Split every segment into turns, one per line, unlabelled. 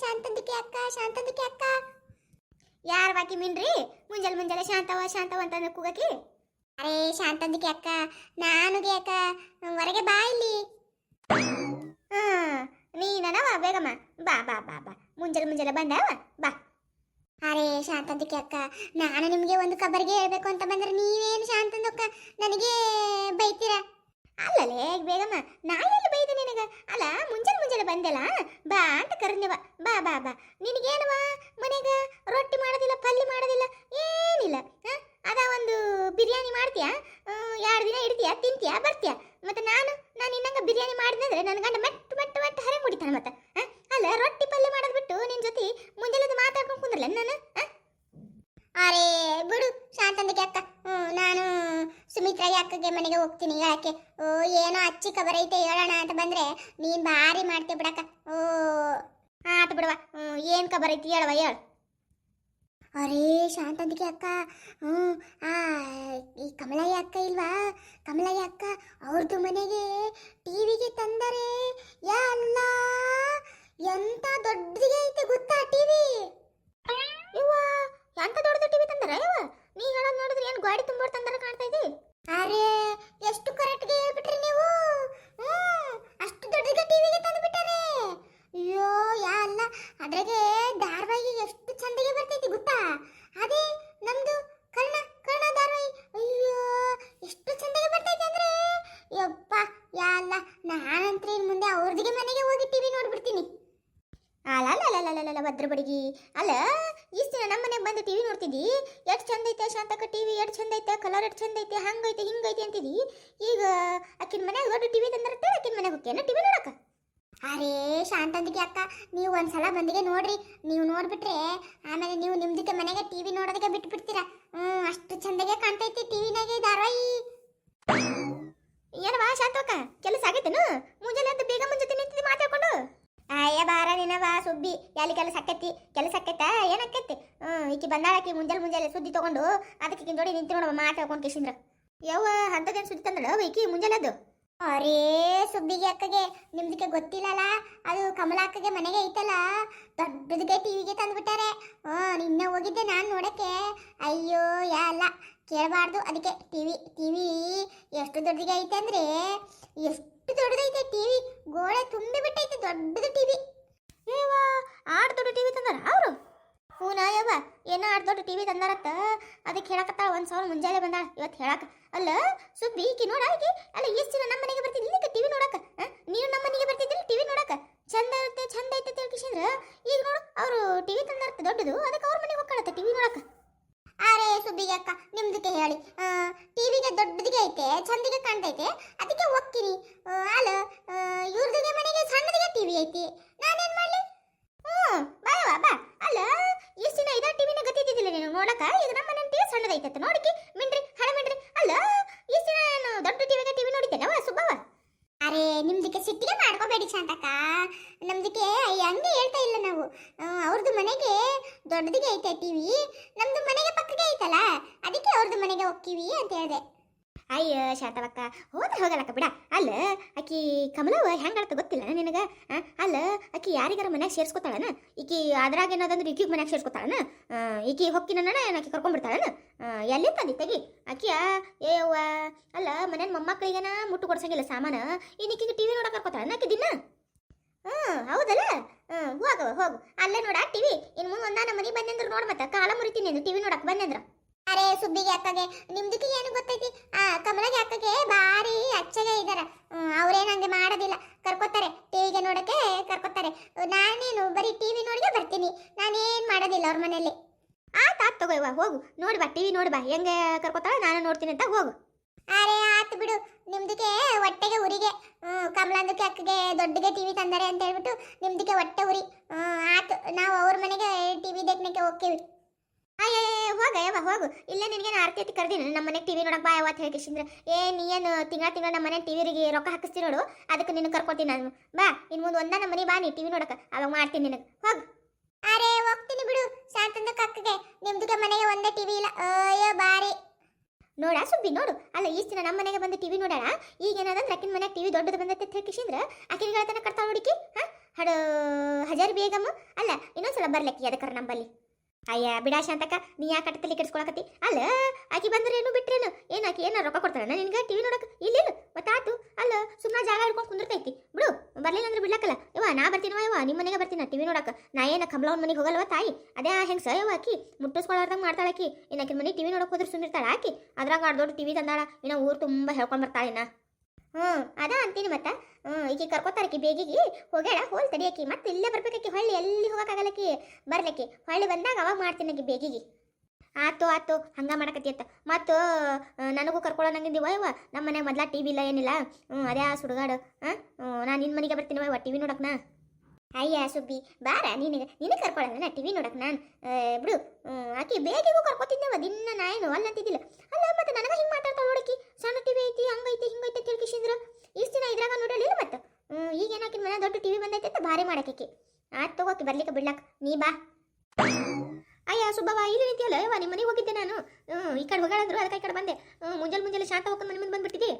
ಶಾಂತಂದಿಕೆ ಅಕ್ಕ ಶಾಂತಂದಿಕೆ ಅಕ್ಕ. ಯಾರ ಬಾಕಿ ಮಿನ್ರಿ? ಮುಂಜಾನೆ ಮುಂಜಾನೆ ಶಾಂತವ ಶಾಂತವ ಅಂತ ಕೂಗಕಿ ಅರೇ ಶಾಂತಂದಿಕೆ ಅಕ್ಕ, ನಾನುಗೆ ಅಕ್ಕ, ಹೊರಗೆ ಬಾ ಇಲ್ಲಿ. ನೀನ ಬಾ ಬೇಗಮ್ಮ? ಬಾ ಬಾ ಬಾ ಬಾ. ಮುಂಜಾನೆ ಮುಂಜಾನೆ ಬಂದವ ಬಾ. ಅರೇ ಶಾಂತಂದಿಕೆ ಅಕ್ಕ, ನಾನು ನಿಮಗೆ ಒಂದು ಕಬರಿಗೆ ಹೇಳ್ಬೇಕು ಅಂತ ಬಂದ್ರೆ ನೀವೇನು ಶಾಂತಂದಕ್ಕ ನನಗೆ ಬೈತೀರಾ? ಅಲ್ಲಲೇ, ಬೇಗಮ್ಮ ನಾ ಅಲ್ಲ, ಮುಂಜಾನೆ ಮುಂಜಾನೆ ಬಂದೆಲ್ಲ? ಬಾ ಅಂತ ಕರ್ನೆವ ಬಾ ಬಾ ಬಾ. ನಿನಗೇನವ ಮನೆಗೆ ರೊಟ್ಟಿ ಮಾಡೋದಿಲ್ಲ, ಪಲ್ಯ ಮಾಡೋದಿಲ್ಲ, ಏನಿಲ್ಲ? ಅದ ಒಂದು ಬಿರಿಯಾನಿ ಮಾಡ್ತೀಯಾ? ಎರಡು ದಿನ ಇಡ್ತೀಯಾ, ತಿಂತೀಯಾ, ಬರ್ತೀಯಾ? ಮತ್ತೆ ನಾನು ನಾನು ಇನ್ನಂಗ ಬಿರಿಯಾನಿ ಮಾಡಿದ್ರೆ ನನ್ನ ಗಂಡ ಮೆಟ್ಟು ಮೆಟ್ಟು ಮೆಟ್ಟು ಹರೆ ಮುಡಿತಾನೆ ಮತ್ತೆ? ಅಲ್ಲ, ರೊಟ್ಟಿ ಪಲ್ಯ ಮಾಡೋದು ಬಿಟ್ಟು ನಿನ್ನ ಜೊತೆ ಮುಂಜಾನೆ ಮಾತಾಡ್ಕೊಂಡು ಕುಂದ್ರಲ್ಲ, ನಾನು ಹ? ಅರೇ ಬಿಡು ಶಾಂತಂದಿಗೆ ಅಕ್ಕ ಹ್ಮ್, ನಾನು ಸುಮಿತ್ರಾ ಅಕ್ಕಗೆ ಮನೆಗೆ ಹೋಗ್ತೀನಿ. ಯಾಕೆ? ಓ, ಏನೋ ಅಚ್ಚಿ ಐತೆ ಹೇಳೋಣ ಅಂತ ಬಂದ್ರೆ ನೀನ್ ಭಾರಿ ಮಾಡ್ತೀಯ ಬಿಡಕ್ಕ. ಓ, ಆತ ಬಿಡವ. ಏನ್ ಐತಿ ಹೇಳವ, ಹೇಳು. ಅರೇ ಶಾಂತಿಗೆ ಅಕ್ಕ. ಹ್ಞೂ, ಆ, ಈ ಕಮಲಯ್ಯ ಅಕ್ಕ ಇಲ್ವಾ? ಕಮಲಯ್ಯ ಅಕ್ಕ ಅವ್ರದ್ದು ಮನೆಗೆ ಟಿವಿಗೆ ತಂದರೆ ಯಾ ಅಲ್ಲ ಎಂತ ದೊಡ್ಡದಿಗೆ ಐತೆ ಗೊತ್ತಾ ಟಿವಿ? ಇವ್ವ ಎಂತ ದೊಡ್ಡದು ಟಿವಿ ತಂದರ ಇವ ನೀ ಹೇಳೋದು ನೋಡಿದ್ರೆ ಏನು ಗಾಡಿ ತುಂಬೋರ್ ತಂದರ ಕಾಣ್ತಾ ಇದೆ? ಅರೆ ಎಷ್ಟು ಕರೆಕ್ಟ್ಗೆ ಹೇಳ್ಬಿಟ್ರಿ ನೀವು? ಹ್ಞೂ ಅಷ್ಟು ದೊಡ್ಡಗೆ ಟಿವಿಗೆ ತಂದು ಅಯ್ಯೋ ಯಾ ಅಲ್ಲ. ಅದ್ರಾಗೆ ಧಾರಾವಾಹಿ ಎಷ್ಟು ಚಂದಗೆ ಬರ್ತೈತಿ ಗೊತ್ತಾ ಅದೇ ನಮ್ದು ಕರ್ಣ ಕರ್ಣ ಧಾರಾವಾಹಿ ಅಯ್ಯೋ ಎಷ್ಟು ಚಂದಗೆ ಬರ್ತೈತಿ ಅಂದ್ರೆ ಯಪ್ಪ ಯಾ ಅಲ್ಲ ನಾನಂತ್ರ ಇನ್ ಮುಂದೆ ಅವ್ರದಿಗೆ ಮನೆಗೆ ಹೋಗಿ ಟಿವಿ ನೋಡ್ಬಿಡ್ತೀನಿ ಅಲ್ಲ ಭದ್ರ ಬಡಿಗಿ ಅಲ್ಲ ಇಷ್ಟು ದಿನ ನಮ್ಮ ಮನೆಗೆ ಬಂದು ಟಿವಿ ನೋಡ್ತಿದ್ದಿ ಎಷ್ಟು ಚಂದ ಐತೆ ಶಾಂತಕ ಟಿವಿ ಎಷ್ಟು ಚಂದ ಐತೆ ಕಲರ್ ಎಷ್ಟು ಚಂದ ಐತೆ, ಹಂಗೈತಿ, ಹಿಂಗೈತಿ ಅಂತಿದ್ದಿ ಈಗ ಆಕಿನ ಮನ್ಯಾಗ ದೊಡ್ಡ ಟಿವಿ ತಂದಿರುತ್ತೆ ಆಕಿನ ಮನೆಗೆ ಹೋಗ್ತೇನೆ ಟಿವಿ ನೋಡಕ ಅರೇ ಶಾಂತಂದಿಗೆ ಅಕ್ಕ, ನೀವು ಒಂದ್ಸಲ ಬಂದಿಗೆ ನೋಡ್ರಿ, ನೀವು ನೋಡ್ಬಿಟ್ರೆ ಆಮೇಲೆ ನೀವು ನಿಮ್ದಕ್ಕೆ ಮನೆಗೆ ಟಿವಿ ನೋಡೋದಕ್ಕೆ ಬಿಟ್ಟು ಬಿಡ್ತೀರಾ ಹ್ಮ್, ಅಷ್ಟು ಚಂದಗೆ ಕಾಣ್ತೈತಿ ಟಿವಿನಾಗೆ ಧಾರಾವಾಹಿ. ಏನವಾ ಶಾಂತಕ್ಕ, ಕೆಲಸ ಆಗೈತೇನು? ಮುಂಜಾನೆ ಅಂತ ಬೇಗ ಮುಂಜಾನೆ ನಿಂತಿದ್ದು ಮಾತಾಡ್ಕೊಂಡು? ಅಯ್ಯ ನಿನವ ಸುಬ್ಬಿ, ಎಲ್ಲಿ ಕೆಲಸ ಆಕೈತಿ? ಕೆಲಸ ಆಕೈತ? ಏನಕ್ಕೈತಿ ಹ್ಮ್, ಈಕಿ ಬಂದಾಳಕಿ ಮುಂಜಾನೆ ಮುಂಜಾನೆ ಸುದ್ದಿ ತಗೊಂಡು, ಅದಕ್ಕೆ ಜೋಡಿ ನಿಂತು ನೋಡವ ಮಾತಾಡ್ಕೊಂಡು ಕಿಶಿಂದ್ರ. ಯವ್ವ ಅಂತದೇನು ಸುದ್ದಿ ತಂದಳ ಈಕಿ ಮುಂಜಾನೆ ಅದು ಅರೇ ಸುಬ್ಬಿಗೆ ಅಕ್ಕಗೆ, ನಿಮ್ದಕ್ಕೆ ಗೊತ್ತಿಲ್ಲಲ್ಲ ಅದು ಕಮಲ ಅಕ್ಕಗೆ ಮನೆಗೆ ಐತಲ್ಲ? ದೊಡ್ಡದಕ್ಕೆ ಟಿವಿಗೆ ತಂದ್ಬಿಟ್ಟಾರೆ. ಹ್ಞೂ ನಿನ್ನೆ ಹೋಗಿದ್ದೆ ನಾನು ನೋಡಕ್ಕೆ. ಅಯ್ಯೋ, ಯಾ ಅಲ್ಲ, ಕೇಳಬಾರ್ದು ಅದಕ್ಕೆ. ಟಿವಿ ಟಿವಿ ಎಷ್ಟು ದೊಡ್ಡದಿಗೆ ಐತೆ ಅಂದ್ರೆ, ಎಷ್ಟು ದೊಡ್ಡದೈತೆ ಟಿವಿ ಗೋಡೆ ತುಂಬಿ ಬಿಟ್ಟೈತೆ ದೊಡ್ಡದು ಟಿವಿ ಏವಾ ಆಡ್ ದೊಡ್ಡ ಟಿವಿ ತಂದಾರ ಅವರು? ಹೂನ ಯವ್ವ, ಏನೋ ಆಡ್ ದೊಡ್ಡ ಟಿವಿ ತಂದಾರತ್ತ. ಅದಕ್ಕೆ ಹೇಳಕತ್ತಾಳ, ಒಂದು ಸಾವಿರ ಮುಂಜಾನೆ ಬಂದಾಳ ಇವತ್ತು ಹೇಳಕ. ಅಲ್ಲ, ಸುಬ್ಬಿ, ಈಕಿ ನೋಡ, ಈಕಿ? ಅಲ್ಲ, ಎಷ್ಟು ಜನ ನಮ್ಮ ಮನೆಗೆ ಬರ್ತಿದ್ದಿ? ಇದಕ್ಕೆ ಟಿವಿ ನೋಡಕ? ನೀವು ನಮ್ಮ ಮನೆಗೆ ಬರ್ತಿದ್ದಿಲ್ಲ, ಟಿವಿ ನೋಡಕ? ಚಂದ ಇರುತ್ತೆ ಚಂದ ಐತೆ ತಿಳ್ಕಿಸಿದ್ರ ಈಗ ನೋಡು, ಅವರು ಟಿವಿ ತಂದಾರತ್ತ, ದೊಡ್ಡದು, ಅದಕ್ಕೆ ಅವ್ರ ಮನೆಗೆ ಹೋಗ್ಕೊಳತ್ತ ಟಿವಿ ನೋಡಕ. ಅರೇ ಸುಬ್ಬಿಗೆ ಅಕ್ಕ, ನಿಮ್ದಕ್ಕೆ ಹೇಳಿ. ಟಿವಿಗೆ ದೊಡ್ಡದಿಗೆ ಐತೆ, ಚಂದಿಗೆ ಕಾಣ್ತೈತೆ, ಅದಕ್ಕೆ ಹೋಗ್ತೀನಿ ಅಲ್ಲ ಇವ್ರದಿಗೆ ಮನೆಗೆ ಸಣ್ಣದಿಗೆ ಟಿವಿ ಐತಿ. ನಾನೇನ್ ಮಾಡ್ಲಿ? ಹ್ಮ್ ಬಾಯವ್ವ ಬಾ ಅಲ್ಲ ಎಷ್ಟು ದಿನ ಇದ ಟಿವಿನ ಗತಿದ್ದಿಲ್ಲ ನೀನು? ನೋಡಕ ಈಗ ನಮ್ಮ ಮನೆ ಟಿವಿ ಸಣ್ಣದೈತೆ ನೋಡಿಕಿ, ಮಿಂಡ್ರಿ, ಹಣ ಮಿಂಡ್ರಿ. ಅಲ್ಲ ಎಷ್ಟು ದಿನ ನಾನು ದೊಡ್ಡ ಟಿವಿಗೆ ಟಿವಿ ನೋಡಿದ್ದೇನವ ಸುಬ್ಬವ ಅರೆ, ನಿಮ್ದಕ್ಕೆ ಸಿಟ್ಟಿಗೆ ಮಾಡ್ಕೋಬೇಡಿ ಶಾಂತಕ್ಕ. ನಮ್ದಕ್ಕೆ ಹಂಗೆ ಹೇಳ್ತಾ ಇಲ್ಲ ನಾವು. ಅವ್ರದ್ದು ಮನೆಗೆ ದೊಡ್ಡದಿಗೆ ಐತೆ ಟಿವಿ ನಮ್ದು ಮನೆಗೆ ಪಕ್ಕಕ್ಕೆ ಐತಲ್ಲ, ಅದಕ್ಕೆ ಅವ್ರದ್ದು ಮನೆಗೆ ಹೋಗ್ತೀವಿ ಅಂತ ಹೇಳಿದೆ. ಅಯ್ಯ, ಶಾಂತವಕ್ಕ ಹೋದ್ರೆ ಹೋಗಲಕ್ಕ ಬಿಡ. ಅಲ್ಲ, ಆಕಿ ಕಮಲವ ಹೆಂಗಾಡ್ತ ಗೊತ್ತಿಲ್ಲ ನಿನಗ? ಅಲ್ಲ, ಆಕಿ ಯಾರಿಗಾರ ಮನ್ಯಾಗ ಸೇರ್ಸ್ಕೊತಾಳನ? ಈಕಿ ಅದ್ರಾಗ ಏನಾದಂದ್ರೆ ಈಕಿಗೆ ಮನ್ಯಾಗ ಸೇರ್ಸ್ಕೊತಾಳನ? ಈಕಿ ಹೊಕ್ಕಿನ ಆಕಿ ಕರ್ಕೊಂಡ್ಬಿಡ್ತಾಳನ ಎಲ್ಲಿ ತಂದಿ ತೆಗಿ? ಆಕಿಯ ಅವ್ವ, ಅಲ್ಲ, ಮನೇನ ಮೊಮ್ಮಕ್ಕಳಿಗೇನ ಮುಟ್ಟು ಕೊಡ್ಸಂಗಿಲ್ಲ ಸಾಮಾನು. ಇನ್ನು ಈಕಿಗೆ ಟಿವಿ ನೋಡಕ್ ಕರ್ಕೊತಾಳನ ಆಕಿ ದಿನ? ಹ್ಮ್ ಹೌದಲ್ಲ? ಹ್ಮ್ ಹೋಗವ ಹೋಗು. ಅಲ್ಲೇ ನೋಡ ಟಿವಿ. ಇನ್ನು ಮುಂದೆ ಒಂದಾನ ಮನೆ ಬಂದಂದ್ರೆ ನೋಡ್ ಮತ್ತೆ. ಕಾಲ ಮುರಿತೀನಿ ಟಿವಿ ನೋಡಕ್ ಬಂದಂದ್ರ ಅರೆ ಸುದ್ದಿಗೆ ಅಕ್ಕಗೆ, ನಿಮ್ದಕ್ಕೆ ಏನು ಗೊತ್ತೈತಿ ಆ ಕಮಲಗೆ ಅಕ್ಕಗೆ ಭಾರಿ ಅಚ್ಚಗೆ ಇದಾರ ಅವ್ರೇನ್ ಹಂಗೆ ಮಾಡೋದಿಲ್ಲ ಕರ್ಕೋತಾರೆ ಟಿವಿಗೆ ನೋಡಕ್ಕೆ ಕರ್ಕೋತಾರೆ ನಾನೇನು ಬರೀ ಟಿವಿ ನೋಡಿಗೆ ಬರ್ತೀನಿ ನಾನೇನ್ ಮಾಡೋದಿಲ್ಲ ಅವ್ರ ಮನೇಲಿ ಆತ್ ಆತ್ ತಗೋ ಇವ ಹೋಗು ನೋಡಿ ಬಾ ಟಿವಿ ನೋಡಿ ಬಾ ಹೆಂಗೆ ಕರ್ಕೋತಾಳ ನಾನು ನೋಡ್ತೀನಿ ಅಂತ ಹೋಗು. ಅರೆ ಆತು ಬಿಡು. ನಿಮ್ದಕ್ಕೆ ಹೊಟ್ಟೆಗೆ ಉರಿಗೆ. ಕಮಲಂದಕ್ಕೆ ಅಕ್ಕಗೆ ದೊಡ್ಡಗೆ ಟಿವಿ ತಂದರೆ ಅಂತ ಹೇಳ್ಬಿಟ್ಟು ನಿಮ್ದಕ್ಕೆ ಹೊಟ್ಟೆ ಉರಿ. ಆತು ನಾವು ಅವ್ರ ಮನೆಗೆ ಟಿವಿ ದೇಖನಕ್ಕೆ ಹೋಗ್ತೀವಿ. ಅಯ್ಯೇ ಹೋಗ ಯಾವ ಹೋಗು. ಇಲ್ಲೇ ನಾನು ಆರ್ತಿ ಕರೆದಿನ. ನಮ್ಮ ಮನೆಗೆ ಟಿವಿ ನೋಡಕ್ಕೆ ಬಾ ಯಾವತ್ತು ಹೇಳಿ ಕಿಶಿಂದ್ರ ಏ ನೀ ಏನು ತಿಂಗಳ ತಿಂಗಳ ನಮ್ಮ ಮನೆ ಟಿವಿರಿಗೆ ರೊಕ್ಕ ಹಾಕಿಸ್ತೀನಿ ನೋಡು. ಅದಕ್ಕೆ ನಿನಗೆ ಕರ್ಕೊತೀನಿ ನಾನು. ಬಾ ಇನ್ನು ಮುಂದೆ ಒಂದ ನಮ್ಮ ಮನೆ ಬಾ ನೀ ಟಿವಿ ನೋಡಕ್ಕೆ ಅವಾಗ ಮಾಡ್ತೀನಿ ನಿನಗೆ. ಹೋಗು. ಅರೆ ಹೋಗ್ತೀನಿ ಬಿಡು. ಶಾಂತಂದಕ್ಕೆ ಕಕ್ಕಗೆ. ನಿಮ್ದಕ್ಕೆ ಮನೆಗೆ ಒಂದೇ ಟಿವಿ ಇಲ್ಲ. ಅಯ್ಯೋ ಬಾರಿ. ನೋಡ ಸುಬ್ಬಿ, ನೋಡು. ಅಲ್ಲ ಈ ದಿನ ನಮ್ಮ ಮನೆಗೆ ಬಂದು ಟಿವಿ ನೋಡೋಣ ಈಗ ಏನಾದಂದ್ರೆ ಅಕ್ಕಿನ ಮನೆಗೆ ಟಿವಿ ದೊಡ್ಡದು ಬಂದೈತೆ ಹೇಳ್ಕಿಸಿಂದ್ರ ಆಕಿನ ತನಕ ಕಟ್ತಾಳ ಹುಡುಕಿ, ಹಾ?
ಹಡ ಹಜಾರ್ ಬೇಗಮ್ಮ. ಅಲ್ಲ, ಇನ್ನೊಂದ್ಸಲ ಬರ್ಲಕ್ಕಿ ಅದಕ್ಕರ ನಂಬಲ್ಲಿ. ಅಯ್ಯ ಬಿಡಾ ಶಾಂತಕ್ಕ ನೀ ಯಾಕೆ ಕಟ್ಟತಲ್ಲಿ ಕೆಡಿಸ್ಕೊಳಕತ್ತಿ? ಅಲ್ಲ, ಆಕಿ ಬಂದ್ರೆ ಏನು ಬಿಟ್ರೇನು? ಏನು ಆಕಿ, ಏನ ರೊಕ್ಕ ಕೊಡ್ತಾಳ ನಿನ್ಗೆ? ಟಿವಿ ನೋಡಕ್? ಇಲ್ಲಿಲ್ಲ ಮತ್ತಾತು ಅಲ್ಲ ಸುಮ್ಮನೆ ಜಾಗ ಹಿಡ್ಕೊಂಡು ಕುಂದಿರ್ತೈತಿ. ಬಿಡು ಬರ್ಲಿಲ್ಲ ಅಂದ್ರೆ ಬಿಡ್ಲಕ್ಕಲ್ಲ. ಯವ್ವ, ನಾ ಬರ್ತೀನವ ಇವ ನಿಮ್ಮ ಮನೆಗೆ ಬರ್ತೀನಿ ಟಿವಿ ನೋಡಕ್. ನಾ ಏನ ಕಮಲವನ್ ಮನೆಗೆ ಹೋಗಲ್ವ ತಾಯಿ? ಅದೇ ಹೆಂಗೆ ಯವ್ವ ಆಕಿ? ಮುಟ್ಟಿಸ್ಕೊಳಾರ್ದಂಗ ಮಾಡ್ತಾಳ ಆಕಿ. ಇನ್ನ ಆಕಿನ ಮನೆ ಟಿವಿ ನೋಡಕ್ ಹೋದ್ರೆ ಸುಮ್ಮಿರ್ತಾಳೆ ಆಕಿ? ಅದ್ರಾಗ ದೊಡ್ಡ ಟಿವಿ ತಂದಾಳ. ಇನ್ನ ಊರು ತುಂಬ ಹೇಳ್ಕೊಂಡ್ ಬರ್ತಾಳೆ ಇನ್ನ. ಹ್ಮ್, ಅದ ಅಂತೀನಿ ಮತ್ತೆ. ಹ್ಞೂ ಈಕಿ ಕರ್ಕೋತಾರಕಿ ಬೇಗಿಗೆ. ಹೋಗ್ಯಾಳ, ಹೋಲ್ ತಡಿಯಕಿ ಮತ್ತೆ ಇಲ್ಲೇ ಬರ್ಬೇಕಾಕಿ ಹೊಳ್ಳಿ, ಎಲ್ಲಿ ಹೋಗಕ್ಕಾಗಲ್ಲಕಿ ಬರ್ಲಕ್ಕಿ ಹೊಳ್ಳಿ ಬಂದಾಗ ಅವಾಗ ಮಾಡ್ತೀನಿ ಆಕಿ ಬೇಗಿಗೆ. ಆತು ಆತು, ಹಂಗೆ ಮಾಡಕತ್ತಿ ಅಂತ. ಮತ್ತು ನನಗೂ ಕರ್ಕೊಳ್ಳೋ ನಂಗಿಂದಿವ ನಮ್ಮ ಮನ್ಯಾಗ ಮೊದ್ಲ ಟಿ ವಿ ಇಲ್ಲ ಏನಿಲ್ಲ. ಹ್ಞೂ ಅದೇ ಸುಡುಗಾಡು ಹಾಂ ನಾನು ನಿನ್ನ ಮನೆಗೆ ಬರ್ತೀನಿ ಯವ್ವ ಟಿ ವಿ ನೋಡಕ್ನ. ಅಯ್ಯ ಸುಬ್ಬಿ, ಬಾರ, ನಿನಗೆ ನಿನಗೆ ಕರ್ಕೊಳ್ಳೋಣ ಟಿ ವಿ ನೋಡಕ್ ನಾನು ಬಿಡು. ಆಕೆ ಬೇಗಿಗೂ ಕರ್ಕೊತಿದ್ದೆವ ದಿನ ನಾ ಏನು ಅಲ್ಲ ಅಂತಿದ್ದಿಲ್ಲ ಅಲ್ಲ, ಮತ್ತೆ ನನಗ ಹಿಂಗೆ ಮಾತಾಡ್ತಾಳ ನೋಡಕಿ ಸಣ್ಣ ಟಿವಿ ಐತಿ, ಹಂಗೈತಿ, ಹಿಂಗೈತಿ ತಿಳ್ಕಿಸಿದ್ರ ಇಷ್ಟು ದಿನ ಇದ್ರಾಗ ನೋಡಲಿಲ್ಲ ಮತ್ತೆ? ಈಗ ಏನಾಕಿನ ಮನೆ ದೊಡ್ಡ ಟಿವಿ ಬಂದೈತೆ ಅಂತ ಭಾರಿ ಮಾಡಕ್ಕೆ ಆತ್ ತಗೋಕಿ ಬರ್ಲಿಕ್ಕೆ ಬಿಡ್ಲಾಕ. ನೀ ಬಾ. ಅಯ್ಯ ಸುಬ್ಬವ ಇಲ್ಲಿ ನಿಂತಿಯಲ್ಲ ನಿಮ್ಮ ಮನೆಗೆ ಹೋಗಿದ್ದೆ ನಾನು. ಈ ಕಡೆ ಹೋಗಾಳಂದ್ರು ಅದಕ್ಕೆ ಈ ಕಡೆ ಬಂದೆ ಮುಂಜಾನೆ ಮುಂಜಾನೆ ಶಾಂತ ಹೋಗ್ಕೊಂಡು ಮನೆ ಮುಂದೆ ಬಂದ್ಬಿಟ್ಟಿದ್ದಿ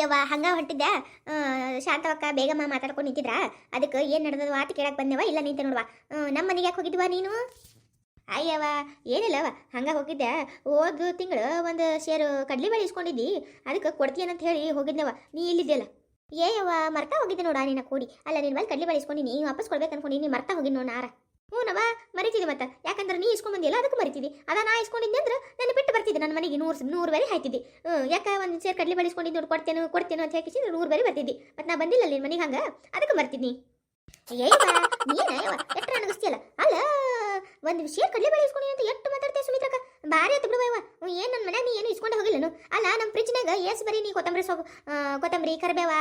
ಯವ್ವ, ಹಂಗ ಹೊಂಟಿದ್ದೆ ಶಾಂತವಕ್ಕ, ಬೇಗಮ್ಮ ಮಾತಾಡ್ಕೊಂಡು ನಿಂತಿದ್ರ? ಅದಕ್ಕೆ ಏನು ನಡೆದದ ಆತ ಕೇಳಕ್ ಬಂದೆವ? ಇಲ್ಲ ನಿಂತೆ ನೋಡುವ. ನಮ್ಮ ಮನೆಗೆ ಯಾಕೆ ಹೋಗಿದ್ವಾ ನೀನು? ಅಯ್ಯವ್ವ ಏನಿಲ್ಲವ ಹಂಗ ಹೋಗಿದ್ದೆ. ಹೋದ ತಿಂಗಳು ಒಂದು ಶೇರು ಕಡ್ಲಿ ಬೇಳೆ ಇಸ್ಕೊಂಡಿದ್ದಿ. ಅದಕ್ಕೆ ಕೊಡ್ತೀಯನಂತ ಹೇಳಿ ಹೋಗಿದ್ದೆವ ನೀ ಇಲ್ಲಿದ್ದೆಲ್ಲ ಏಯವ್ವ ಮರ್ತಾ ಹೋಗಿದ್ದೆ ನೋಡ ನಿನ್ನ ಕೂಡಿ. ಅಲ್ಲ ನಿನ್ನ ಮೇಲೆ ಕಡ್ಲಿ ಬೇಳೆ ನೀನು ವಾಪಸ್ ಕೊಡ್ಬೇಕು ಅನ್ಕೊಂಡು ನೀ ಮರ್ತಾ ಹೋಗಿ ನೋಡ ನಾರ ಹ್ಞೂನವ ಮರಿತಿದ್ದೆ ಮತ್ತೆ? ಯಾಕಂದ್ರೆ ನೀ ಇಸ್ಕೊಂಡ್ ಬಂದಿಲ್ಲ ಅದಕ್ಕೆ ಮರಿತಿದ್ದಿ. ಅದ ನಾ ಇಸ್ಕೊಂಡಿದ್ದೆ ಅಂದ್ರೆ ನನ್ನ ಬಿಟ್ಟು ಬರ್ತಿದ್ದೆ ನನ್ನ ಮನೆಗೆ ನೂರು ನೂರು ಬಾರಿ ಹಾಯ್ತಿದ್ದಿ. ಯಾಕೆ ಒಂದು ಸೇರ್ ಕಡ್ಲಿ ಬಳಿ ಇಸ್ಕೊಂಡಿದ್ದು ನೋಡಿ, ಕೊಡ್ತೇನೆ ಕೊಡ್ತೇನೆ ಅಂತ ಹೇಳಿ ನೂರು ಬಾರಿ ಬರ್ತಿದ್ದಿ. ಮತ್ತೆ ನಾ ಬಂದಿಲ್ಲ ನಿನ್ನ ಮನೆಗೆ ಹಂಗ? ಅದಕ್ಕೆ ಅನಗಿಸ್ತಿಯಲ್ಲ? ಅಲ್ಲ, ಒಂದು ವಿಷಯ ಕಡಲೆ ಬಳಿ ಅಂತ ಎಷ್ಟು ಮಾತಾಡ್ತೀಯ ಸುಮಿತ್ರಕ್ಕ? ಬಾರಿ ಆಯ್ತು ಯವ್ವ ಏನು ನನ್ನ ಮನ್ಯಾಗ ನೀ ಏನು ಇಸ್ಕೊಂಡು ಹೋಗಿಲ್ಲನು? ಅಲ್ಲ ನಮ್ಮ ಫ್ರಿಜ್ನಾಗ ಏಸ್ ಬರೀ ನೀ ಕೊತ್ತಂಬರಿ ಸೊಪ್ಪು ಕೊತ್ತಂಬರಿ ಕರಿಬೇವ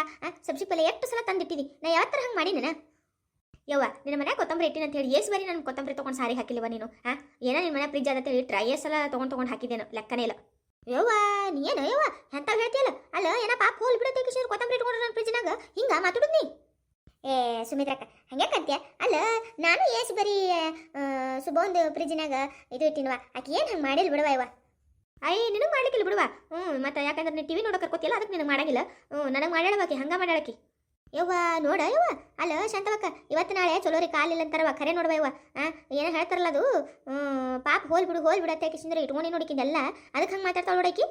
ಸಬ್ಸಿ ಪಲ್ಲೆ ಎಷ್ಟು ಸಲ ತಂದಿಟ್ಟಿದಿ? ನಾ ಯಾವತ್ತರ ಹಂಗೆ ಮಾಡಿ ನಾನು ಯವ್ವ, ನಿನ್ನ ಮನ್ಯಾಗ ಕೊತ್ತಂಬರಿ ಇಟ್ಟಿನ ಅಂತ ಹೇಳಿ ಏಸ್ ಬರೀ ನಾನು ಕೊತ್ತಂಬರಿ ತೊಗೊಂಡು ಸಾರಿ ಹಾಕಿಲ್ವ ನೀನು, ಹಾ? ಏನೋ ನಿನ್ನ ಮನೆ ಫ್ರಿಜ್ ಅದ ಟ್ರೈ ಎಸ್ ಎಲ್ಲ ತೊಗೊಂಡು ತೊಗೊಂಡು ಹಾಕಿದ್ದೇನು, ಲೆಕ್ಕನೇ ಇಲ್ಲ. ಯವ್ವ ನೀನು ಯವ್ವ ಎಂತ ಹೇಳ್ತೀಯಲ್ಲ? ಅಲ್ಲ ಏನ ಪಾಪ ಹೋಲ್ ಬಿಡತ್ತೆ ಕಿಶೋರ್ ಕೊತ್ತಂಬರಿ ಇಟ್ಕೊಂಡ್ರೆ ನನ್ನ ಫ್ರಿಜ್ನಾಗ ಹಿಂಗ ಮಾತಾಡುದ್ ನೀ ಏ, ಸುಮಿತ್ರಕ್ಕ ಹಂಗೆ ಕಂತ್ಯ ಅಲ್ಲ, ನಾನು ಏಸ್ ಬರೀ ಸುಬೋಂದು ಫ್ರಿಜ್ನಾಗ ಇದು ಇಟ್ಟಿನವ, ಆಕೆ ಏನು ಹಂಗೆ ಮಾಡಿಲ್ಲ ಬಿಡವ ಇವ ಅಯ್ಯ, ನಿನಗೆ ಮಾಡ್ಲಿಕ್ಕಿಲ್ಲ ಬಿಡುವ? ಹ್ಞೂ ಮತ್ತೆ ಯಾಕಂದ್ರೆ ನೀನು ಟಿವಿ ನೋಡೋಕೆ ಕರ್ಕೋತಿಯಲ್ಲ ಅದಕ್ಕೆ ನಿನಗೆ ಮಾಡಾಗಿಲ್ಲ. ಹ್ಞೂ ನನಗೆ ಮಾಡ್ಯಾಳವಾಕಿ ಹಂಗೆ ಮಾಡ್ಯಾಳಕಿ ಯವ್ವ ನೋಡ ಯವ್ವ. ಅಲ್ಲ ಶಾಂತವಕ್ಕ ಇವತ್ತು ನಾಳೆ ಚಲೋ ರೀ ಕಾಲಿಲ್ಲ ಅಂತಾರವ ಖರೆ ನೋಡ್ವ ಯವ್ವ. ಏನೋ ಹೇಳ್ತಾರಲ್ಲ ಅದು? ಪಾಪ ಹೋಲ್ ಬಿಡು ಹೋಲ್ ಬಿಡತ್ತೆ ಕಿಶಂದ್ರೆ ಇಟ್ಕೊಂಡು ನೋಡಿಕಿದ್ದೆಲ್ಲ ಅದಕ್ಕೆ ಹಂಗೆ ನೋಡಿ ನೋಡಕಿ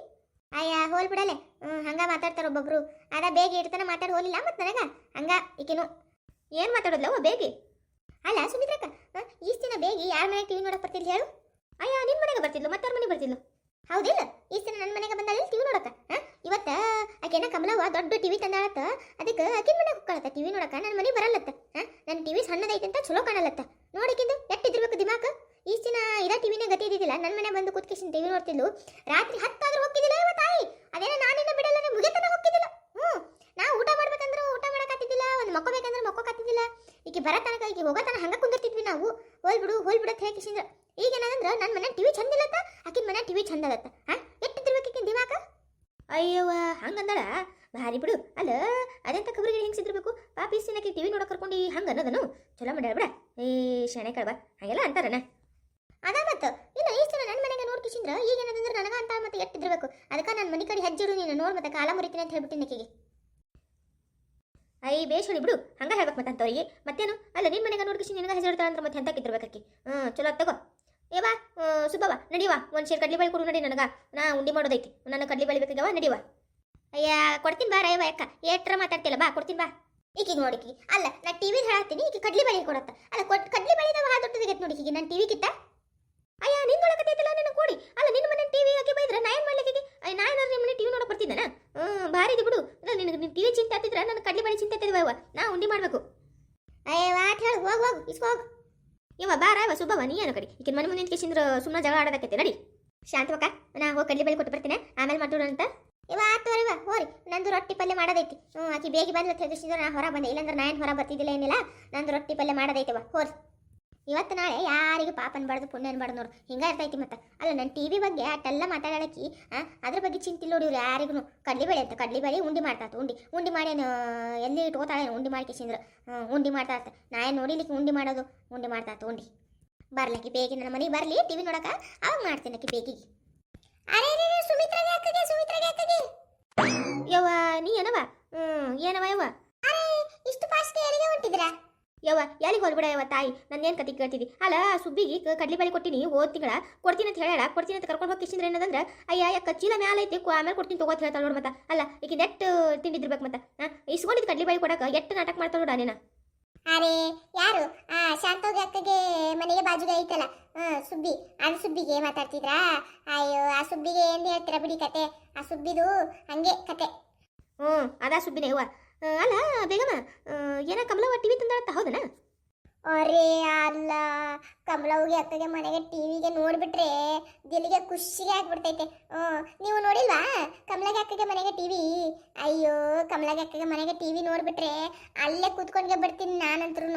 ಅಯ್ಯ ಹೋಲ್ ಬಿಡಲೆ. ಹ್ಞೂ ಹಂಗೆ ಮಾತಾಡ್ತಾರ ಒಬ್ಬೊಬ್ರು. ಅದ ಬೇಗ ಇಡ್ತಾನೆ ಮಾತಾಡಿ ಹೋಲಿಲ್ಲ ಮತ್ತೆ ನನಗ? ಹಂಗ ಈಕಿನು. ಏನು ಮಾತಾಡೋದ್ಲವ ಬೇಗಿ? ಅಲ್ಲ ಸುಮಿತ್ರಕ್ಕ ಆ, ಈಸ್ಟ್ ದಿನ ಬೇಗಿ ಯಾರ ಮನೆಗೆ ಟಿವಿ ನೋಡಕ್ ಬರ್ತಿದ್ಲು ಹೇಳು? ಅಯ್ಯ ನಿಮ್ಮ ಮನೆಗೆ ಬರ್ತಿದ್ಲು ಮತ್ತೆ ಅವ್ರ ಮನೆಗೆ ಬರ್ತಿದ್ಲು. ಹೌದಿಲ್ಲ ಈಸ್ಟ್ ದಿನ ನನ್ನ ಮನೆಗೆ ಬಂದಾಳ ಟಿವಿ ನೋಡಕ್ಕ? ಇವತ್ತ ಆಕೆನ ಕಮಲವ್ವ ದೊಡ್ಡ ಟಿವಿ ತಂದಾಳತ್ತ? ಅದಕ್ಕೆ ಆಕಿನ ಮನೆಗೆ ಕುಕ್ಕಳತ್ತ ಟಿವಿ ನೋಡಕ? ನನ್ನ ಮನೆ ಬರಲ್ಲತ್ತ ನನ್ನ ಟಿವಿ ಸಣ್ಣದೈತೆ ಅಂತ ಚಲೋ ಕಾಣಲತ್ತ. ನೋಡಿಕಿಂದು ಎಟ್ಟಿದ್ದಿರ್ಬೇಕು ದಿಮಾಕ? ಈ ದಿನ ಇದ ಟಿವಿನೇ ಗತಿ ಇದ್ದಿದ್ದಿಲ್ಲ ನನ್ನ ಮನೆ ಬಂದು ಕುತ್ಕಿಸಿನ ಟಿವಿ ನೋಡ್ತಿದ್ಲು. ರಾತ್ರಿ ಹತ್ತಾದ್ರೂ ಹೋಗಿದ್ದಿಲ್ಲ ಇವ ತಾಯಿ? ಅದೇನೋ ನಾನಿನ್ನ ಬಿಡಲ್ಲ ಮುಗಿತನ ಹೋಗಿದ್ದಿಲ್ಲ ಹ್ಞೂ, ನಾ ಊಟ ಮಾಡ್ಬೇಕಂದ್ರೆ ಊಟ ಮಾಡಕತ್ತಿದ್ದಿಲ್ಲ ಒಂದು ಮಕ್ಕೋಬೇಕಂದ್ರೆ ಮಕ್ಕೋಕತ್ತಿದ್ದಿಲ್ಲ ಈಕೆ ಬರೋ ತನಕ, ಈಕೆ ಹೋಗೋ ತನಕ ಹಂಗ ಕುಂದಿರ್ತಿದ್ವಿ ನಾವು. ಹೋಲ್ ಬಿಡು, ಹೋಲ್ ಬಿಡತ್ ಹೇಗೆ ಈಗ ಏನಂದ್ರೆ ನನ್ನ ಮನೆ ಟಿವಿ ಚಂದಿಲ್ಲತ್ತ ಆಕಿನ ಮನೆ ಟಿವಿ ಚಂದ ಹಾಂ ಹಾ ಎಟ್ಟಿದ್ದಿರ್ಬೇಕು ಈಕಿನ ದಿಮಾಕ? ಅಯ್ಯವ್ವ ಹಂಗಂದಳ ಭಾರಿ ಬಿಡು. ಅಲ್ಲ, ಅದೆಂತ ಕಬರಿಗೆ ಹೆಂಗ್ಸಿದ್ರಬೇಕು ಪಾಪ ಸಿನಕ್ಕೆ ಟಿವಿ ನೋಡಕ್ ಕರ್ಕೊಂಡು ಹಂಗ ಅನ್ನೋದನು ಚಲೋ ಮಾಡ್ಯಾಳ ಬಿಡ. ಏ, ಶಣೆ ಕಳ್ಬ ಹಾಗೆಲ್ಲ ಅಂತಾರನ. ಅದ ಮತ್ತ ಇಲ್ಲ ಈ ಸಲ ನನ್ನ ಮನೆಗೆ ನೋಡ್ ಕಿಶಿಂದ್ರ, ಈಗ ಏನಂದ್ರೆ ನನಗೆ ಅಂತ ಮತ್ತೆ ಎಟ್ಟಿದ್ರಬೇಕು ಅದಕ್ಕೆ ನನ್ನ ಮನೆ ಕಡೆ ಹೆಜ್ಜಿಡು ನೀನು ನೋಡ್ ಮತ್ತೆ ಕಾಲ ಮುರಿತೀನಿ ಅಂತ ಹೇಳ್ಬಿಟ್ಟಿನ ಆಕಿಗೆ ಐ ಬೇಷ್ ಹೇಳಿ ಬಿಡು. ಹಂಗ ಹೇಳ್ಬೇಕು ಮತ್ತೆ ಅಂತವ್ರಿಗೆ. ಮತ್ತೇನು? ಅಲ್ಲ ನಿನ್ನ ಮನೆಗೆ ನೋಡ್ಕಿಸಿ ನಿನಗೆ ಹೆಸರಿಡ್ತಾಳೆ ಅಂದ್ರೆ ಮತ್ತೆ ಎಂತಕ್ಕಿದ್ರಬೇಕಿ ಹ್ಞೂ ಚಲೋ ತಗೋ. ಏವಾ ಸುಬ್ಬವ ನಡಿವಾ ಒಂದು ಶೇರ್ ಕಡ್ಲಿ ಬಳಿ ಕೊಡು, ನಡಿ ನನಗೆ. ನಾ ಉಂಡಿ ಮಾಡೋದೈತಿ. ನನ್ನ ಕಡ್ಲಿ ಬಳಿ ಬೇಕಾಗವ ನಡಿವಾ ಅಯ್ಯ, ಕೊಡ್ತೀನಿ ಬಾ ರೈವ ಯಾಕ ಏಟ್ರ ಮಾತಾಡ್ತಿಲ್ಲ ಬಾ, ಕೊಡ್ತೀನಿ ಬಾ. ಈಕಿಗೆ ನೋಡಿಕಿ ಅಲ್ಲ, ನಾ ಟಿವಿ ಹೇಳತ್ತೀನಿ ಈಗ ಕಡ್ಲಿ ಬಳಿ ಕೊಡತ್ತ. ಅಲ್ಲ, ಕೊಟ್, ಕಡ್ಲಿ ಬೇಳೆ ಭಾಳ ದೊಡ್ಡದಿಗೈತೆ ನೋಡಿ ಈಗ ನಾನು ಟಿವಿ ಕಿತ್ತ ಅಯ್ಯ ನಿನ್ ಒಳಗತ್ತೈತಿಲ್ಲ ನಿನ್ನ ಕೂಡಿ ಅಲ್ಲ ನಿನ್ನ ಮನೆ ಟಿವಿ ಹಾಕಿ ಬೈದ್ರೆ ನಾ ಏನು ಮಾಡ್ಲಿಕ್ಕೆ ಅಯ್ಯ ನಾ ಏನಾದ್ರು ನಿಮ್ಮ ಮನೆ ಟಿವಿ ನೋಡಕ್ ಬರ್ತಿದ್ದಾನ ಹ್ಞೂ ಭಾರಿ ಇದೆ ಬಿಡು ಇಲ್ಲ ನಿನಗೆ ನಿನ್ನ ಟಿವಿ ಚಿಂತೆ ಹತ್ತಿದ್ರೆ ನನ್ನ ಕಡ್ಲಿ ಬೇಳೆ ಚಿಂತೆ ಹತ್ತಿದ್ವ ಇವ ನಾ ಉಂಡಿ ಮಾಡ್ಬೇಕು ಅಯ್ಯ ವಾಟ್ ಹೇಳು ಹೋಗ್ ಹೋಗ್ ಇಸ್ಕೋ ಹೋಗ್ ಇವ ಬಾರ ಇವ ಸುಬ್ಬವ ನೀ ಏನು ಕಡಿ ಮನೆ ಮುಂದೆ ನಿಂತ್ಕೇಸಿಂದ್ರ ಸುಮ್ಮನೆ ಜಗಳ ಆಡೋದಕ್ಕೈತೆ ನಡಿ. ಶಾಂತವಕ್ಕ ನಾ ಹೋಗಿ ಕಡ್ಲಿ ಬೇಳೆ ಕೊಟ್ಟು ಬರ್ತೀನಿ. ಆಮೇಲೆ ಮಾಡೋಣ ಅಂತ. ಇವ ಆತು ಇವ ಹೋರಿ ನಂದು ರೊಟ್ಟಿ ಪಲ್ಯ ಮಾಡೋದೈತಿ. ಹ್ಞೂ ಆಕಿ ಬೇಗ ಬಂದು ತೆಗೆಸಿದ್ರೆ ನಾ ಹೊರ ಬಂದೆ. ಇಲ್ಲಾಂದ್ರೆ ನಾ ಏನು ಹೊರ ಬರ್ತಿದ್ದಿಲ್ಲ ಏನಿಲ್ಲ. ನಂದು ರೊಟ್ಟಿ ಪಲ್ಯ ಮಾಡೋದೈತಿವ ಹೋರಿ ಇವತ್ತು ನಾಳೆ ಯಾರಿಗೂ ಪಾಪ ಅನ್ಬಾರ್ದು ಪುಣ್ಯ ಅನ್ಬಾರ್ದು ನೋಡು. ಹಿಂಗ ಇರ್ತೈತಿ ಮತ್ತೆ. ಅಲ್ಲ ನನ್ನ ಟಿ ವಿ ಬಗ್ಗೆ ಅಟ್ಟೆಲ್ಲ ಮಾತಾಡಲಕ್ಕಿ ಅದ್ರ ಬಗ್ಗೆ ಚಿಂತಿಲ್ಲ ನೋಡಿ ಇವ್ರು ಯಾರಿಗೂ ಕಡ್ಲಿ ಬೇಳೆ ಅಂತ. ಕಡ್ಲಿ ಬೇಳೆ ಉಂಡಿ ಮಾಡ್ತಾತ ಉಂಡಿ ಉಂಡಿ ಮಾಡೇನು ಎಲ್ಲಿ ಇಟ್ಕೋತಾಳೆ ಉಂಡಿ ಮಾಡ್ಕೇಸಿಂದ್ರ ಉಂಡಿ ಮಾಡ್ತಾ ಇರ್ತ. ನಾ ಏನು ನೋಡಿಲಿಕ್ಕೆ ಉಂಡಿ ಮಾಡೋದು? ಉಂಡಿ ಮಾಡ್ತಾತು ಉಂಡಿ. ಬರ್ಲಕ್ಕಿ ಬೇಗಿ ನನ್ನ ಮನೆಗೆ ಬರಲಿ ಟಿವಿ ನೋಡಕ? ಅವಾಗ ಮಾಡ್ತೀನಿ ಅಕ್ಕಿ ಬೇಗಿಗೆ. ಅರೆ ಸುಮಿತ್ರಾಗೆ ಹಾಕಗೆ ಸುಮಿತ್ರಾಗೆ ಹಾಕಗೆ ಯವ್ವ, ನೀ ಏನವ ಹ್ಮ್ ಏನವ ಯವ್ವ? ಇಷ್ಟು ಫಾಸ್ಟ್ ಎಲ್ಲಿಗೆ ಹೊಂಟಿದ್ರಾ? ಯವ್ವ, ಎಲ್ಲಿಗೆ ಹೋಗ್ಬಿಡ ಯವ್ವ ತಾಯಿ? ನನ್ನ ಏನು ಕತೆ ಕೇಳ್ತಿದ್ದಿ ಅಲ್ಲ, ಸುಬ್ಬಿಗೆ ಕಡ್ಲಿ ಬೇಳೆ ಕೊಟ್ಟಿನಿ, ಹೋದ್ ತಿಂಗಳ. ಕೊಡ್ತೀನಿ ಅಂತ ಹೇಳ ಕೊಡ್ತೀನಿ ಅಂತ ಕರ್ಕೊಂಡು ಹೋಗಿ ಕಿಶಿಂದ್ರೆ ಏನದಂದ್ರೆ ಅಯ್ಯ ಯಾಕೆ ಚೀಲ ಮ್ಯಾಲ ಐತಿ ಆಮೇಲೆ ಕೊಡ್ತೀನಿ ತಗೋತ ಹೇಳ್ತಾಳ ನೋಡ್ ಮತ್ತ. ಅಲ್ಲ ಈಗ ನೆಟ್ ತಿಂಡಿದ್ರಬೇಕು ಮತ್ತ ಇಸ್ಕೊಂಡಿದ್ದು ಕಡ್ಲಿ ಬೇಳೆ ಕೊಡಕ ಎಷ್ಟು ನಾಟಕ ಮಾಡ್ತಾಳ ನೋಡ ನೀನ
ಅರೆ ಯಾರು? ಆ ಶಾಂತೋಗಿ ಅಕ್ಕಗೆ ಮನೆಗೆ ಬಾಜುಗೆ ಐತಲ್ಲ ಹ್ಮ್ ಸುಬ್ಬಿ ಅದು ಸುಬ್ಬಿಗೆ ಮಾತಾಡ್ತಿದ್ರಾ? ಅಯ್ಯೋ ಆ ಸುಬ್ಬಿಗೆ ಏನು ಹೇಳ್ತೀರಾ ಬಿಡಿ ಕತೆ ಆ ಸುಬ್ಬಿದು ಹಂಗೆ ಕತೆ.
ಹ್ಞೂ ಅದಾ ಸುಬ್ಬಿನೇ ಆ, ಅಲ್ಲ ಬೇಗಮ್ಮ ಏನ ಟಿ ಟಿವಿ ತಂದಾಳತ್ತ ಹೌದನ?
ಅರೆ ಅಲ್ಲ ಕಮಲವ್ಗೆ ಅಕ್ಕಗೆ ಮನೆಗೆ ಟಿವಿಗೆ ನೋಡ್ಬಿಟ್ರೆ ದಿಲಿಗೆ ಖುಷಿಗೆ ಆಗ್ಬಿಡ್ತೈತೆ. ಹ್ಞೂ ನೀವು ನೋಡಿಲ್ವಾ? ಕಮಲಗೆ ಅಕ್ಕಗೆ ಮನೆಗೆ ಟಿವಿ ಅಯ್ಯೋ ಕಮಲಗೆ ಅಕ್ಕಗೆ ಮನೆಗೆ ಟಿವಿ ನೋಡ್ಬಿಟ್ರೆ ಅಲ್ಲೇ ಕೂತ್ಕೊಂಡ್ಗೆ ಬಿಡ್ತೀನಿ ನಾನಂತ್ರೂ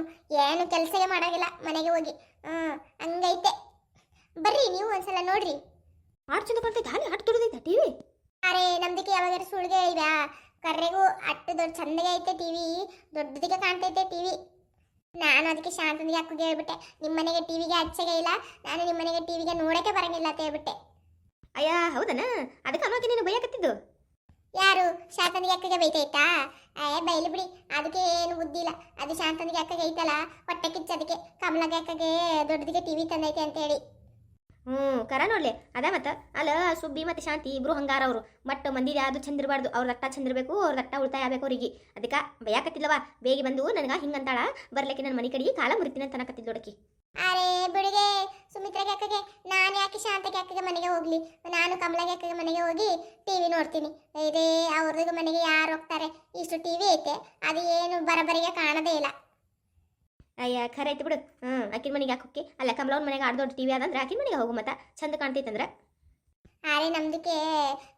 ಏನು ಕೆಲಸವೇ ಮಾಡಾಗಿಲ್ಲ ಮನೆಗೆ ಹೋಗಿ. ಹ್ಮ್ ಹಂಗೈತೆ. ಬರ್ರಿ ನೀವು ಒಂದ್ಸಲ ನೋಡ್ರಿ.
ಚಂದ ಟಿವಿ
ಅರೆ ನಮ್ದಕ್ಕೆ ಯಾವಾಗ ಸುಳ್ಗೆ ಇವ್ಯಾ ಕರ್ರೆಗೂ ಅಟ್ಟು ದೊಡ್ಡ ಚಂದಗೆ ಐತೆ ಟಿವಿ ದೊಡ್ಡದಿಗೆ ಕಾಣ್ತೈತೆ ಟಿವಿ ನಾನು ಅದಕ್ಕೆ ಶಾಂತನಿಗೆ ಅಕ್ಕಗೆ ಹೇಳ್ಬಿಟ್ಟೆ. ನಿಮ್ಮ ಮನೆಗೆ ಟಿವಿಗೆ ಅಚ್ಚಗೆ ಇಲ್ಲ. ನಾನು ನಿಮ್ಮ ಮನೆಗೆ ಟಿವಿಗೆ ನೋಡಕ್ಕೆ ಬರಂಗಿಲ್ಲ ಅಂತ ಹೇಳ್ಬಿಟ್ಟೆ.
ಅಯ್ಯ ಹೌದನ? ಅದಕ್ಕೆ ಅನ್ನೋಕೆ ನೀನು ಬೈಯಕತ್ತಿದ್ದು?
ಯಾರು? ಶಾಂತನಿಗೆ ಅಕ್ಕಗೆ ಬೈತೈತಾ ಅಯ್ಯ ಬೈಲಿ ಬಿಡಿ. ಅದಕ್ಕೆ ಏನು ಬುದ್ಧಿ ಇಲ್ಲ. ಅದು ಶಾಂತನಿಗೆ ಅಕ್ಕಗೆ ಐತಲ್ಲ? ಹೊಟ್ಟೆ ಕಿಚ್ಚ ಅದಕ್ಕೆ ಕಮಲಗೆ ಅಕ್ಕಗೆ ದೊಡ್ಡದಿಗೆ ಟಿವಿ ತಂದೈತೆ ಅಂತ ಹೇಳಿ
ಹ್ಞೂ ಕರ ನೋಡ್ಲೆ. ಅದ ಮತ್ತ? ಅಲ್ಲ ಸುಬ್ಬಿ ಮತ್ತೆ ಶಾಂತಿ ಇಬ್ರು ಹಂಗಾರ ಅವರು. ಮಟ್ಟ ಮಂದಿ ಯಾವ್ದು ಚಂದ ಇರಬಾರ್ದು. ಅವ್ರ ರಕ್ತ ಚಂದಿರಬೇಕು ಅವ್ರ ರಕ್ತ ಉಳಿತಾಯ ಆಗಬೇಕು ಅವ್ರಿಗೆ. ಅದಕ್ಕೆ ಬೈಯಾಕತ್ತಿಲ್ಲವ ಬೇಗ ಬಂದು ನನಗ ಹಿಂಗಂತಾಳ, ಬರ್ಲಿಕ್ಕೆ ನನ್ನ ಮನೆ ಕಡಿ ಕಾಲ ಮುರಿತೀನಿ ಅಂತ ಅನ್ನಕತ್ತಿದ್ ನೋಡಕಿ
ಅರೆ, ಬಿಡುಗೆ ಸುಮಿತ್ರಾಗೆ ಅಕ್ಕಗೆ ನಾನು ಯಾಕೆ ಶಾಂತ ಅಕ್ಕಗೆ ಮನೆಗೆ ಹೋಗ್ಲಿ? ನಾನು ಕಮಲ ಅಕ್ಕಗೆ ಮನೆಗೆ ಹೋಗಿ ಟಿವಿ ನೋಡ್ತೀನಿ. ಇದೇ ಅವ್ರದ್ದು ಮನೆಗೆ ಯಾರು ಹೋಗ್ತಾರೆ? ಇಷ್ಟು ಟಿವಿ ಐತೆ. ಅದು ಏನು ಬರಬರಿಗೆ ಕಾಣದೇ ಇಲ್ಲ.
ಅಯ್ಯ ಖರೆ ಐತಿ ಬಿಡು. ಹ್ಞೂ ಅಕ್ಕಿನ ಮನೆಗೆ ಹಾಕೋಕೆ ಅಲ್ಲ ಕಮಲವ್ನ ಮನೆಗೆ ಆಡ್ ದೊಡ್ಡ ಟಿವಿ ಅದಂದ್ರೆ ಆಕಿನ ಮನೆಗೆ ಹೋಗು ಮತ್ತ. ಚಂದ ಕಾಣ್ತೈತಂದ್ರೆ?
ಅರೆ ನಮ್ದಕ್ಕೆ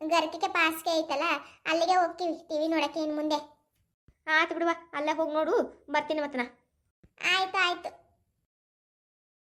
ಗರ್ತಿಕೆ ಪಾಸ್ಗೆ ಐತಲ್ಲ ಅಲ್ಲಿಗೆ ಹೋಗ್ತೀವಿ. ಟಿವಿ ನೋಡಕ್ಕೆ ಇನ್ನು ಮುಂದೆ.
ಆಯ್ತು ಬಿಡುವ ಅಲ್ಲೇ ಹೋಗಿ ನೋಡು. ಬರ್ತೀನಿ ಮತ್ತನ.
ಆಯ್ತು.